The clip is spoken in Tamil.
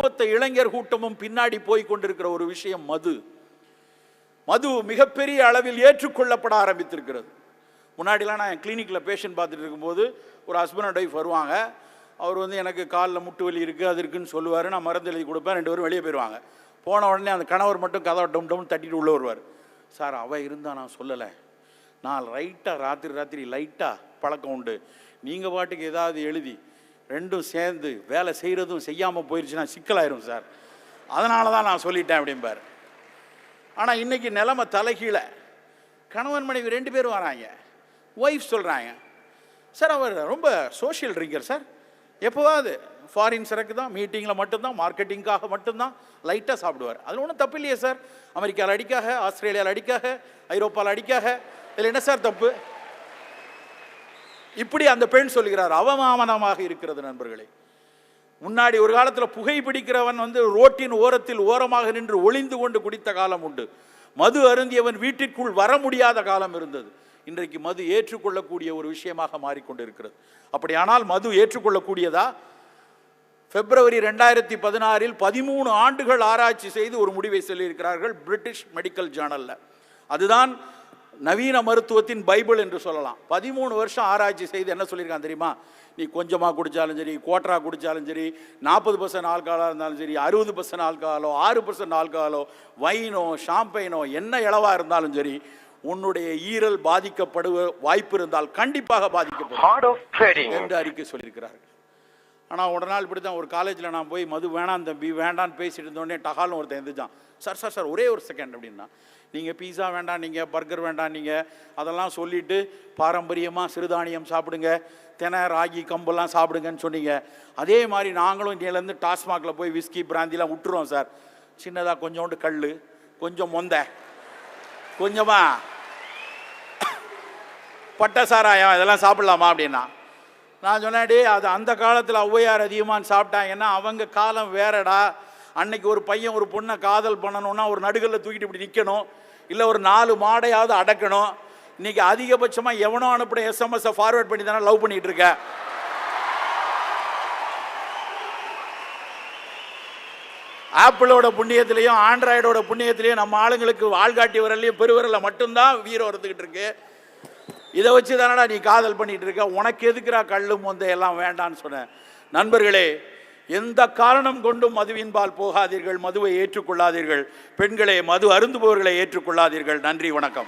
ஒட்டுமொத்த இளைஞர் கூட்டமும் பின்னாடி போய் கொண்டிருக்கிற ஒரு விஷயம் மது. மது மிகப்பெரிய அளவில் ஏற்றுக்கொள்ளப்பட ஆரம்பித்திருக்கிறது. முன்னாடிலாம் நான் என் கிளினிக்கில் பேஷண்ட் பார்த்துட்டு இருக்கும்போது ஒரு ஹஸ்பண்ட் அண்ட் ஒய்ஃப் வருவாங்க. அவர் வந்து எனக்கு காலில் முட்டு வலி இருக்குது அது இருக்குன்னு சொல்லுவார். நான் மருந்து எழுதி கொடுப்பேன் ரெண்டு பேரும் வெளியே போயிடுவாங்க போன உடனே அந்த கணவர் மட்டும் கதவை டம் டவுன் தட்டிட்டு உள்ளே வருவார். சார் அவள் இருந்தால் நான் சொல்லலை. நான் ரைட்டாக ராத்திரி ராத்திரி லைட்டாக பழக்கம் உண்டு. நீங்கள் பாட்டுக்கு ஏதாவது எழுதி ரெண்டும் சேர்ந்து வேலை செய்கிறதும் செய்யாமல் போயிடுச்சுன்னா சிக்கலாயிரும் சார். அதனால தான் நான் சொல்லிட்டேன் அப்படிம்பார். ஆனால் இன்றைக்கி நிலைமை தலைகீழ. கணவன் மனைவி ரெண்டு பேரும் வராங்க. ஒய்ஃப் சொல்கிறாங்க சார் அவர் ரொம்ப சோஷியல் ட்ரிங்கர் சார். எப்போவாது ஃபாரின் சரக்கு தான் மீட்டிங்கில் மட்டும்தான் மார்க்கெட்டிங்காக மட்டும்தான் லைட்டாக சாப்பிடுவார். அதில் ஒன்றும் தப்பு இல்லையே சார். அமெரிக்காவில் அடிக்காக ஆஸ்திரேலியாவில் அடிக்காக ஐரோப்பாவில் அடிக்காக. இதில் என்ன சார் தப்பு? இப்படி அந்த பெண் சொல்கிறார் அவமானமாக இருக்கிறது நண்பர்களே. முன்னாடி ஒரு காலத்தில் புகை பிடிக்கிறவன் வந்து ரோட்டின் ஓரத்தில் ஓரமாக நின்று ஒளிந்து கொண்டு குடித்த காலம் உண்டு. மது அருந்தியவன் வீட்டிற்குள் வர முடியாத காலம் இருந்தது. இன்றைக்கு மது ஏற்றுக்கொள்ளக்கூடிய ஒரு விஷயமாக மாறிக்கொண்டிருக்கிறது. அப்படியானால் மது ஏற்றுக்கொள்ளக்கூடியதா? பிப்ரவரி ரெண்டாயிரத்தி பதினாறில் பதிமூணு ஆண்டுகள் ஆராய்ச்சி செய்து ஒரு முடிவை சொல்லியிருக்கிறார்கள் பிரிட்டிஷ் மெடிக்கல் ஜேர்னலில். அதுதான் நவீன மருத்துவத்தின் பைபிள் என்று சொல்லலாம். பதிமூணு வருஷம் ஆராய்ச்சி செய்து என்ன சொல்லியிருக்கான் தெரியுமா? நீ கொஞ்சமாக குடித்தாலும் சரி கோட்டரா குடித்தாலும் சரி நாற்பது பர்சன்ட் ஆல்கஹாலாக இருந்தாலும் சரி அறுபது பர்சன்ட் ஆல்கஹாலோ ஆறு பர்சன்ட் ஆல்கஹாலோ வைனோ ஷாம்பைனோ என்ன இளவாக இருந்தாலும் சரி உன்னுடைய ஈரல் பாதிக்கப்படுவ வாய்ப்பு இருந்தால் கண்டிப்பாக பாதிக்கப்படும். என்று அறிக்கை சொல்லியிருக்கிறார்கள். ஆனால் உடனே இப்படி தான் ஒரு காலேஜில் நான் போய் மது வேணாம் தம்பி வேண்டான்னு பேசிட்டு இருந்தோடனே டகால்னு ஒருத்தன் எழுந்துச்சான் சார் சார் சார் ஒரே ஒரு செகண்ட் அப்படின்னா நீங்கள் பீஸா வேண்டாம் நீங்கள் பர்கர் வேண்டாம் நீங்கள் அதெல்லாம் சொல்லிட்டு பாரம்பரியமாக சிறுதானியம் சாப்பிடுங்க தினை ராகி கம்பெல்லாம் சாப்பிடுங்கன்னு சொன்னீங்க. அதே மாதிரி நாங்களும் இங்கேருந்து டாஸ்மாகில் போய் விஸ்கி பிராந்திலாம் விட்டுருவோம் சார். சின்னதாக கொஞ்சோண்டு கல் கொஞ்சம் மொந்த கொஞ்சமாக பட்டை சாராயம் இதெல்லாம் சாப்பிடலாமா? அப்படின்னா நான் சொன்னேன் அது அந்த காலத்தில் ஔவையார் அதிகமாக சாப்பிட்டாங்கன்னா அவங்க காலம் வேறடா. அன்னைக்கு ஒரு பையன் ஒரு பொண்ணை காதல் பண்ணணும்னா ஒரு நடுகளில் தூக்கிட்டு இப்படி நிற்கணும் இல்லை ஒரு நாலு மாடையாவது அடக்கணும். இன்னைக்கு அதிகபட்சமாக எவனோ அனுப்பின எஸ்எம்எஸை ஃபார்வேர்ட் பண்ணி தானே லவ் பண்ணிட்டு இருக்கேன் ஆப்பிளோட புண்ணியத்திலையும் ஆண்ட்ராய்டோட புண்ணியத்திலையும் நம்ம ஆளுங்களுக்கு ஆள்காட்டி விரல்லையும் பெருவரில் மட்டும்தான் வீரம் வந்துக்கிட்டு இருக்கு. இதை வச்சு தானடா நீ காதல் பண்ணிட்டு இருக்க உனக்கு எதுக்குறா கள்ளு மொந்த எல்லாம் வேண்டான்னு சொன்னேன் நண்பர்களே எந்த காரணம் கொண்டும் மதுவின்பால் போகாதீர்கள் மதுவை ஏற்றுக்கொள்ளாதீர்கள். பெண்களே மது அருந்துபவர்களை ஏற்றுக்கொள்ளாதீர்கள். நன்றி வணக்கம்.